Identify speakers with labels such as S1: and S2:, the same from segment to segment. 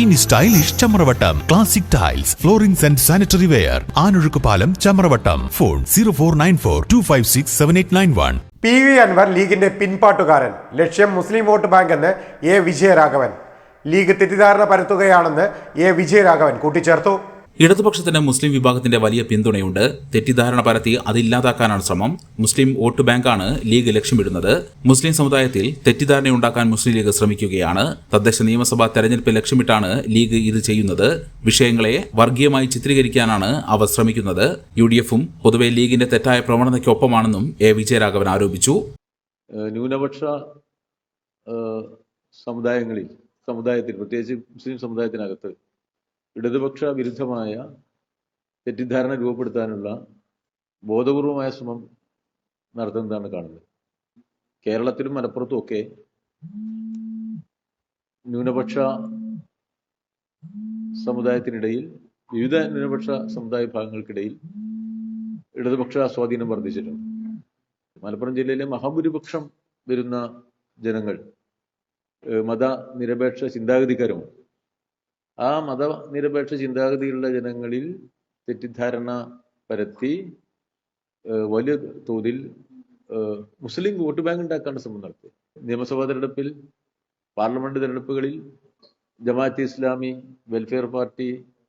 S1: ഇനി stylish Chamravattam. Classic tiles floorings and sanitary ware Anozhukkupalam Chamravattam. Phone zero four nine four two five six seven eight nine one
S2: P V Anwar ലീഗിന്റെ പിൻപാട്ടുകാരൻ. ലക്ഷ്യം മുസ്ലിം vote bank എന്ന് A Vijayaraghavan. League തെറ്റിദ്ധാരണ പരത്തുകയാണെന്ന് A Vijayaraghavan കൂട്ടിച്ചേർത്തു.
S3: ഇടതുപക്ഷത്തിന് മുസ്ലിം വിഭാഗത്തിന്റെ വലിയ പിന്തുണയുണ്ട്. തെറ്റിദ്ധാരണ പരത്തി അതില്ലാതാക്കാനാണ് ശ്രമം. മുസ്ലിം വോട്ട് ബാങ്കാണ് ലീഗ് ലക്ഷ്യമിടുന്നത് മുസ്ലിം സമുദായത്തിൽ തെറ്റിദ്ധാരണയുണ്ടാക്കാൻ മുസ്ലിം ലീഗ് ശ്രമിക്കുകയാണ്. തദ്ദേശ നിയമസഭാ തെരഞ്ഞെടുപ്പ് ലക്ഷ്യമിട്ടാണ് ലീഗ് ഇത് ചെയ്യുന്നത്. വിഷയങ്ങളെ വർഗീയമായി ചിത്രീകരിക്കാനാണ് അവർ ശ്രമിക്കുന്നത്. യു ഡി എഫും പൊതുവെ ലീഗിന്റെ തെറ്റായ പ്രവണതയ്ക്കൊപ്പമാണെന്നും എ വിജയരാഘവൻ ആരോപിച്ചു.
S4: ന്യൂനപക്ഷ സമുദായങ്ങളിൽ സമുദായത്തിൽ പ്രത്യേകിച്ച് മുസ്ലിം സമുദായത്തിനകത്ത് ഇടതുപക്ഷ വിരുദ്ധമായ തെറ്റിദ്ധാരണ രൂപപ്പെടുത്താനുള്ള ബോധപൂർവമായ ശ്രമം നടത്തുന്നതാണ് കാണുന്നത്. കേരളത്തിലും മലപ്പുറത്തും ഒക്കെ ന്യൂനപക്ഷ സമുദായത്തിനിടയിൽ വിവിധ ന്യൂനപക്ഷ സമുദായ വിഭാഗങ്ങൾക്കിടയിൽ ഇടതുപക്ഷ സ്വാധീനം വർദ്ധിച്ചിട്ടുണ്ട്. മലപ്പുറം ജില്ലയിലെ മഹാഭൂരിപക്ഷം വരുന്ന ജനങ്ങൾ മതനിരപേക്ഷ ചിന്താഗതിക്കാരുമാണ്. ആ മതനിരപേക്ഷ ചിന്താഗതിയുള്ള ജനങ്ങളിൽ തെറ്റിദ്ധാരണ പരത്തി വലിയ തോതിൽ മുസ്ലിം വോട്ട് ബാങ്ക് ഉണ്ടാക്കാനുള്ള ശ്രമം നടത്തി. നിയമസഭാ തെരഞ്ഞെടുപ്പിൽ പാർലമെന്റ് തെരഞ്ഞെടുപ്പുകളിൽ Jamaat Islami welfare party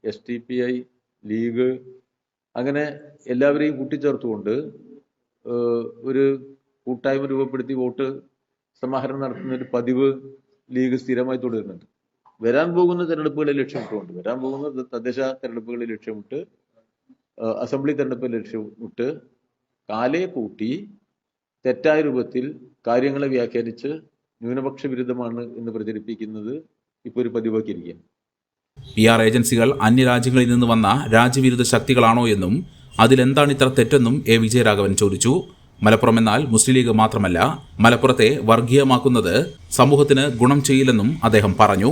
S4: S T P I league അങ്ങനെ എല്ലാവരെയും കൂട്ടിച്ചേർത്തുകൊണ്ട് ഒരു കൂട്ടായ്മ രൂപപ്പെടുത്തി വോട്ട് സമാഹരണം നടത്തുന്ന ഒരു പതിവ് ലീഗ് സ്ഥിരമായി തുടരുന്നുണ്ട്. വരാൻ പോകുന്ന തെരഞ്ഞെടുപ്പുകളെ ലക്ഷ്യമിട്ടുകൊണ്ട് വരാൻ പോകുന്ന തദ്ദേശ തെരഞ്ഞെടുപ്പുകളെ ലക്ഷ്യമിട്ട് അസംബ്ലി തെരഞ്ഞെടുപ്പ് ലക്ഷ്യമിട്ട് കാലെ കൂട്ടി തെറ്റായ രൂപത്തിൽ കാര്യങ്ങളെ വ്യാഖ്യാനിച്ച് ന്യൂനപക്ഷ വിരുദ്ധമാണ് എന്ന് പ്രചരിപ്പിക്കുന്നത് ഇപ്പോൾ ഒരു പതിവാക്കിയിരിക്കുകയാണ്.
S3: പി ആർ ഏജൻസികൾ അന്യരാജ്യങ്ങളിൽ നിന്ന് വന്ന രാജ്യവിരുദ്ധ ശക്തികളാണോ എന്നും അതിലെന്താണ് ഇത്ര തെറ്റെന്നും എ വിജയരാഘവൻ ചോദിച്ചു. മലപ്പുറം എന്നാൽ മുസ്ലിം ലീഗ് മാത്രമല്ല മലപ്പുറത്തെ വർഗീയമാക്കുന്നത് സമൂഹത്തിന് ഗുണം ചെയ്യില്ലെന്നും അദ്ദേഹം പറഞ്ഞു.